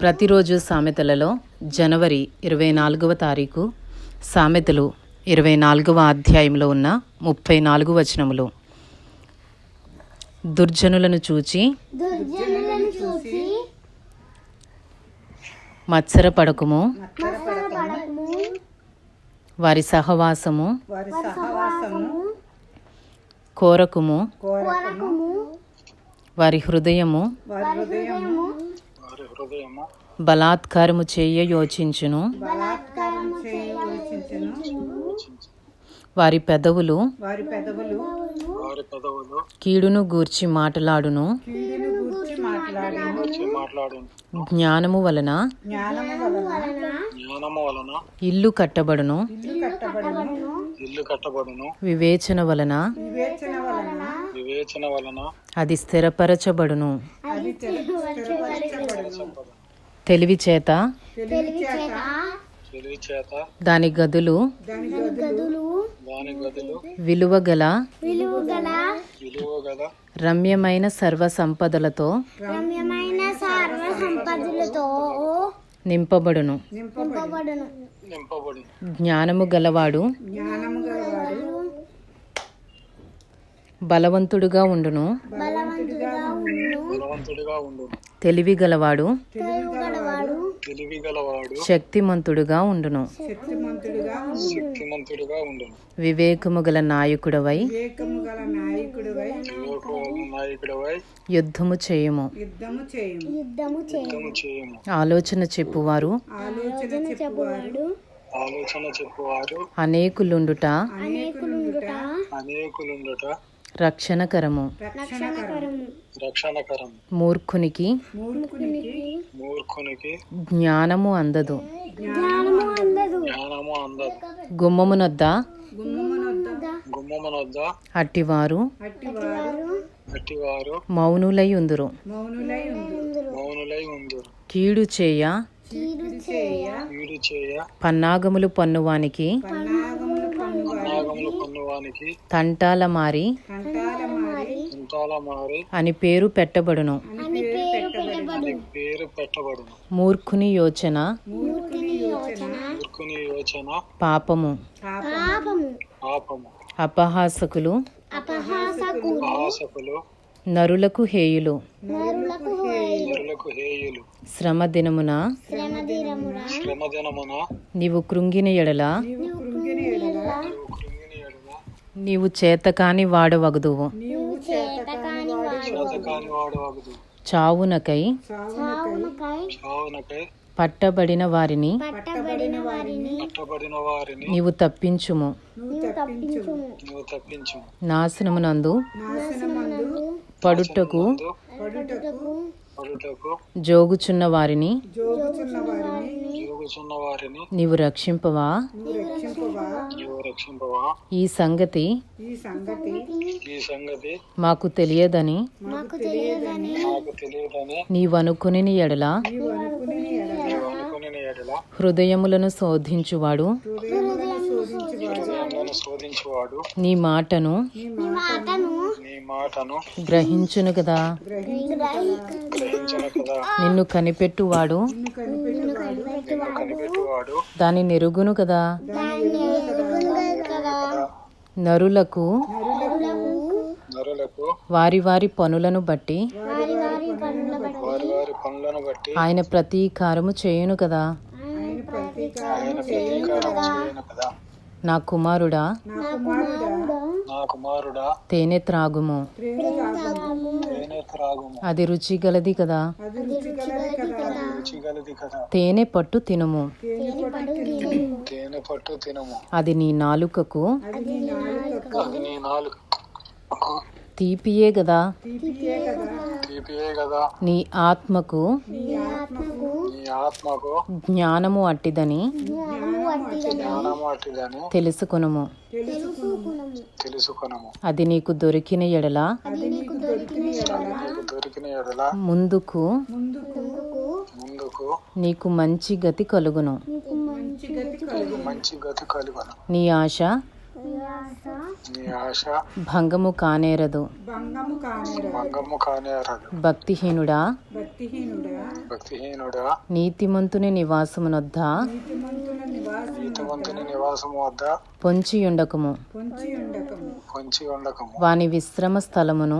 ప్రతిరోజు సామెతలలో జనవరి ఇరవై నాలుగవ తారీఖు సామెతలు ఇరవై నాలుగవ అధ్యాయంలో ఉన్న ముప్పై నాలుగు వచనములు. దుర్జనులను చూచి మత్సరపడకుము. మత్సరపడకము. వారి సహవాసము వారి సహవాసము కోరకుము. కోరకము. వారి హృదయము వారి హృదయము బలాత్కారము చేయ యోచించును. బలాత్కారం చేయ యోచించను. వారి పెదవులు వారి పెదవులు కీడును గూర్చి మాటలాడును. కీడును గూర్చి మాట్లాడను. జ్ఞానము వలన జ్ఞానము వలన ఇల్లు కట్టబడును. ఇల్లు కట్టబడను. ఇల్లు కట్టబడును. వివేచన వలన వివేచన వలన వివేచన వలన అది స్థిరపరచబడును. అది స్థిరపరచబడను తెలివి చేత తెలివి దాని గదులు దాని గదులు విలువగల విలువగల విలువ గల రమ్యమైన సర్వ సంపదలతో రమ్యమైన సర్వ సంపదలతో నింపబడును. నింపబడి నింపబడును. నింపబడి జ్ఞానము గలవాడు జ్ఞానము గలవాడు బలవంతుడుగా ఉండును. బలవంతుడిగా ఉండును. బలవంతుడిగా ఉండును. తెలివి గలవాడు శక్తిమంతుడుగా ఉండును. శక్తిమంతుడిగా ఉండును. శక్తిమంతుడిగా ఉండును. వివేకము గల నాయకుడవై. యుద్ధము చేయుము. యుద్ధము చేయము. యుద్ధము చేయ యుద్ధము చేయము. ఆలోచన చెప్పువారు. ఆలోచన చెప్పువాడు ఆలోచన చెప్పువారు. అనేకులుండుట. అనేకులుండుట. అనేకులుండుట. రక్షణకరము. రక్షణకరము. రక్షణకరం మూర్ఖునికి మూర్ఖునికి మూర్ఖునికి జ్ఞానము అందదు. గుమ్మమునొద్ద గుమ్మమునొద్ద గుమ్మమునొద్ద అట్టివారు అట్టివారు? అట్టివారు. మౌనులై ఉందురు. కీడు చేయ? పన్నాగములు పన్నువానికి? నాగములు పన్నువానికి తంటాల మారి కంటాల మారి ఇంతాల మారి అని పేరు పెట్టబడును. అని పేరు పెట్టబడి పేరు పెట్టబడును. మూర్ఖుని యోచన మూర్ఖుని యోచన. మూర్ఖుని యోచన. పాపము. పాపము. పాపము. అపహాసకులు అపహాసకు సాహసకులు నరులకు హేయులు. శ్రమ దినమున శ్రమదిరమున శ్రమదినమున నీవు కృంగిన ఎడల నీవు కృంగిని ఎడల కృంగిని ఎడల నీవు చేతకాని వాడవగదువు. చావునకై చావునకై చావునకై పట్టబడిన వారిని పట్టబడిన వారిని పట్టబడిన వారిని నీవు తప్పించుము. నాశనమునందు పడుటకు పడుటకు పడుటకు జోగుచున్న వారిని జోగుచున్న వారిని జోగుచున్న వారిని నీవు రక్షింపవా? రక్షింపవా ఈ సంగతి ఈ సంగతి ఈ సంగతి మాకు తెలియదని మాకు తెలియదని నాకు తెలియదని నీవనుకుని ఎడల నీవు అనుకుని ఎడల నీవు అనుకుని ఎడల హృదయములను శోధించువాడు. హృదయములను శోధించువాడు. నీ మాటను నీ మాటను నీ మాటను గ్రహించును కదా. గ్రహించను కదా. నిన్ను కనిపెట్టువాడు. నిన్ను కనిపెట్టువాడు. దాని నెరుగును కదా. నరులకు నరులకు వారి వారి పనులను బట్టి వారి వారి పనుల బట్టి వారి వారి పనులను బట్టి ఆయన ప్రతీకారము చేయును కదా. ఆయన ప్రతీకారం ఆయన ప్రతీకారం చేయను కదా. నా కుమారుడా నా కుమారుడా నా కుమారుడా తేనె త్రాగుము. అది రుచి గలది కదా. అది రుచి కలది కదా. రుచి గలది కదా. తేనె పట్టు తినుము. తేనె పట్టు తిను తేనె పట్టు తినము. అది నీ నాలుకకు అది నీ నాలుకకు అది నీ నాలుగు తీపియే కదా. తీపియే కదా. నీ ఆత్మకు నీ ఆత్మకు నీ ఆత్మకు జ్ఞానము అట్టిదని జ్ఞానము అట్టిదని తెలుసుకొనుము. తెలుసుకును తెలుసుకొనము. అది నీకు దొరికిన ఎడల అది నీకు దొరికిన ఎడల. ముందుకు ముందుకు నీకు మంచి గతి కలుగును. మంచి గతి కలుగను నీ ఆశ? నీ ఆశ? భంగము కానేరదు. భంగము కానేర భంగము కానేరదు. భక్తిహీనుడా? భక్తిహీనుడా? భక్తిహీనుడా? నీతిమంతుని నివాసమునొద్ద? నివాసం నీతివంతుని నివాసము వద్ద పొంచియుండకము. పొంచి ఉండకము పొంచి ఉండకము వాని విశ్రమ స్థలమును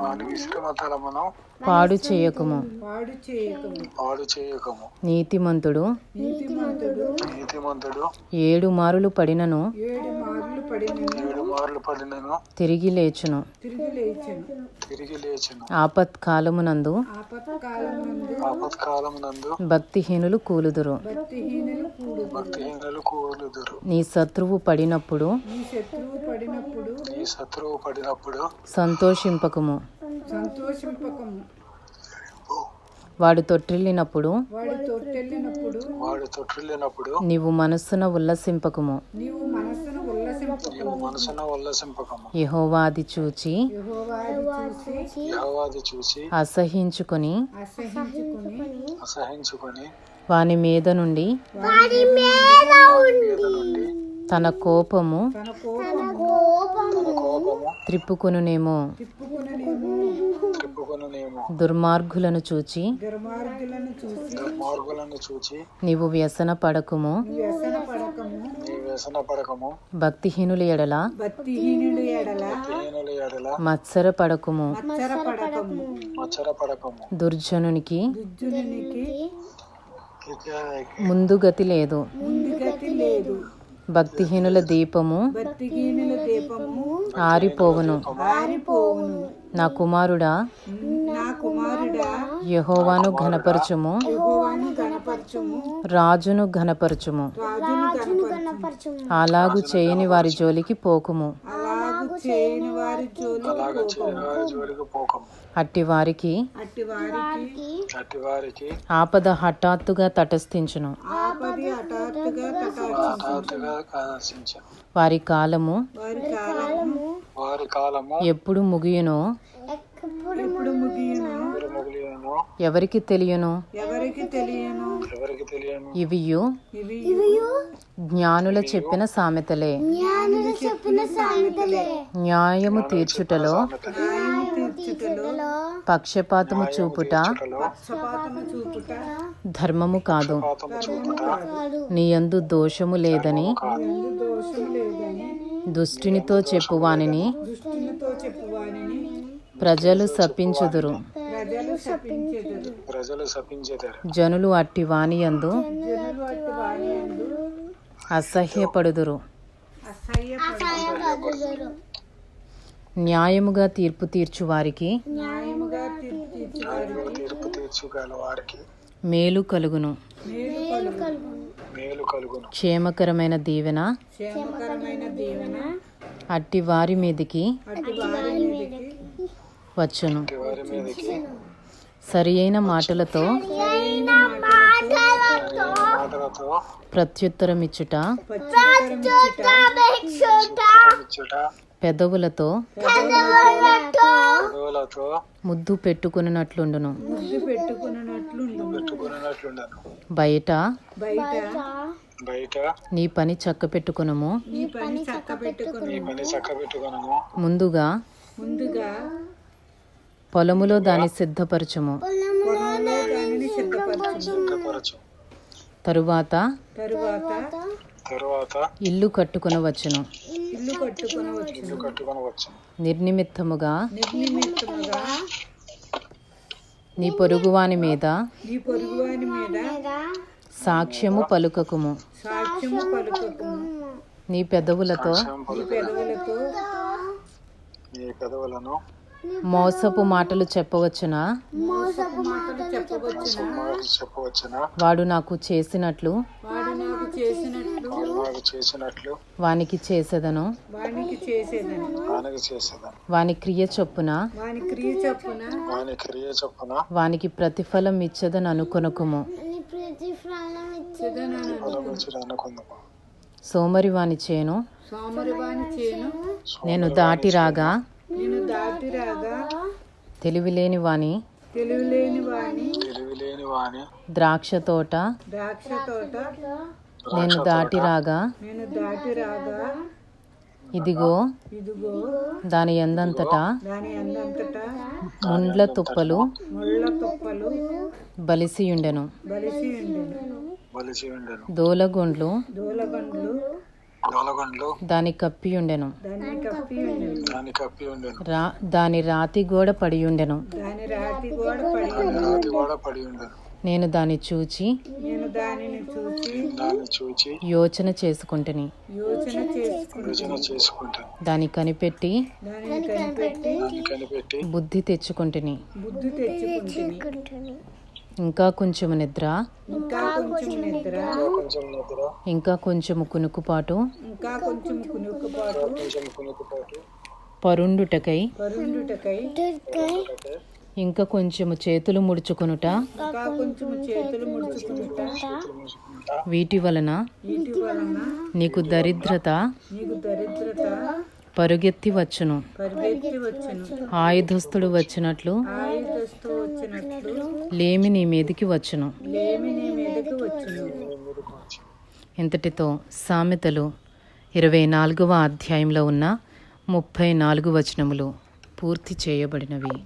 వాని విశ్రమ తలమును పాడు చేయకము. పాడు చేయకము. పాడు చేయకము. నీతిమంతుడు నీతిమంతుడు నీతిమంతుడు ఏడు మారులు పడినను ఏడు మార్లు తిరిగి లేచును. తిరిగి లేచను. తిరిగి లేచును. ఆపత్కాలమునందు ఆపత్కాలం నందు ఆపత్కాలం నందు భక్తిహీనులు కూలుదురు. భక్తిహీనులు నీ శత్రువు పడినప్పుడు నీ శత్రువు పడినప్పుడు నీ శత్రువు పడినప్పుడు సంతోషింపకము. సంతోషింపకము. వాడు తొట్టిల్లినప్పుడు వాడు తొట్టిల్లినప్పుడు నీవు మనస్సున ఉల్లసింపకము. నీవు మనస్సును యెహోవాది చూచి అసహించుకొని వాని మీద నుండి తన కోపము తన కోపం తన కోపము త్రిప్పుకొనునేమో. దుర్మార్గులను చూచి దుర్మార్గులను చూచి నీవు వ్యసన పడకుము. వ్యసన పడకము నీ వ్యసన పడకము భక్తిహీనుల ఎడల ఎడల ఎడల మత్సర పడకుము మచ్చర పడకము మచ్చర పడకము దుర్జనునికి దుర్జనునికి ముందు గతి లేదు. ముందుగతి లేదు. భక్తిహీనుల దీపము భక్తిహీనుల దీపము ఆరిపోవును. ఆరిపోవును. నా కుమారుడా నా కుమారుడా యెహోవాను ఘనపరచుము. యెహోవాను రాజును ఘనపరచుము. రాజును అలాగు చేయని వారి జోలికి పోకుము. అట్టి వారికి అట్టి వారికి అట్టి వారికి ఆపద హఠాత్తుగా తటస్థించును. ఆపది హఠాత్తుగా తటార్చించు హఠాత్తుగా ఆశించను వారి కాలము వారి కాలము వారి కాలము ఎప్పుడు ముగియునో ఎప్పుడు ముగియను ఎవరు మొదలైనో ఎవరికి తెలియను? ఎవరికి తెలియను? ఎవరికి తెలియను? ఇవియు ఇవి జ్ఞానుల చెప్పిన సామెతలే. చెప్పిన సామెతలే. న్యాయము తీర్చుటలో పక్షపాతము చూపుట పక్షపాతము చూపుట ధర్మము కాదు. పాతము చూపుట. నీ యందు దోషము లేదని దుష్టునితో చెప్పువానిని దుష్టునితో చెప్పువానిని ప్రజలు శపించుదురు. ప్రజలు శపించెదరు జనులు అట్టి వానియందు జనులు అట్టి వాని యందు అసహ్యపడుదురు. అసహ్యపడు న్యాయముగా తీర్పు తీర్చు వారికి తీర్పు తీర్చుగల మేలు కలుగును. మేలు కలుగు మేలు కలుగును. క్షేమకరమైన దీవెన క్షేమకరమైన దీవెన అట్టి వారి మీదికి అట్టి వారి మీదకి వచ్చును. అట్టి వారి మీదకి సరి అయిన మాటలతో పచ్చికరమిచ్చుట ఇచ్చుట పెదవులతో ముద్దు పెట్టుకున్నట్లుండును ముద్దు పెట్టుకున్నట్లు పెట్టుకున్నట్లుండను బయట బయట బయట నీ పని చక్క పెట్టుకునము ముందుగా ముందుగా పొలములో దాన్ని సిద్ధపరచుము. తరువాత తరువాత తరువాత ఇల్లు కట్టుకొనవచ్చును. నిర్నిమిత్తముగా నీ పొరుగువాని మీద నీ పొరుగువాని మీద సాక్ష్యము పలుకకుము. సాక్ష్యము పలుకకుము. నీ పెదవులతో నీ పెదవులను మోసపు మాటలు చెప్పవచ్చునా? వాడు నాకు చేసినట్లు. వాడు నాకు చేసినట్లు. వాడు నాకు చేసినట్లు. వానికి చేసేదను. వాని క్రియ చొప్పున. వాని క్రియ చొప్పున. వాని క్రియ చొప్పున. వానికి ప్రతిఫలం ఇచ్చదని అనుకొనకుము. సోమరి వాని చేను. సోమరి వాని చేను నేను దాటి రాగా. నేను దాటి రాగా తెలివిలేని వాని తెలివిలేని వాని తెలివిలేని వాని ద్రాక్ష తోట. ద్రాక్ష తోట. నేను దాటి రాగా నేను దాటి రాగా ఇదిగో. ఇదిగో. దాని ఎందంతటా. దాని అందంతటా ముండ్ల తుప్పలు. ముళ్ళ తుప్పలు. బలిసియుండెను బలిసి ఉండెను బలిసి ఉండెను దోలగొండ్లు. దూలగండ్లు. దాని కప్పి ఉండెను. దాని కప్పి ఉండెను. రా దాని రాతి గోడ పడియుండెను దాని రాతి గోడ పడి ఉండెను. రాతి కూడా పడి ఉండెను. నేను దాన్ని చూచి నేను దానిని చూసి దాన్ని చూచి యోచన చేసుకుంటుని. యోచన చేసుకుంటాను. దాన్ని కనిపెట్టి దానిని కనిపెట్టి బుద్ధి తెచ్చుకుంటుని. బుద్ధి తెచ్చుకుంటుంది ఇంకా కొంచెము నిద్ర. ఇంకా కొంచెం నిద్ర. ఇంకా కొంచెము కునుకుపాటు. ఇంకా కొంచెం కునుకుపాటు. కొంచెం కునుకుపాటు పరుండుటకై. పరుండుటకై. ఇంకా కొంచెము చేతులు ముడుచుకొనుట. ఇంకా కొంచెం చేతులు ముడుచుకుంటా వీటి వలన వీటి వలన నీకు దరిద్రత. నీకు దరిద్రత. పరుగెత్తి వచ్చును. ఆయుధస్తుడు వచ్చినట్లు లేమి నీ మీదకి వచ్చును. ఇంతటితో సామెతలు ఇరవై నాలుగవ అధ్యాయంలో ఉన్న ముప్పై నాలుగు వచనములు పూర్తి చేయబడినవి.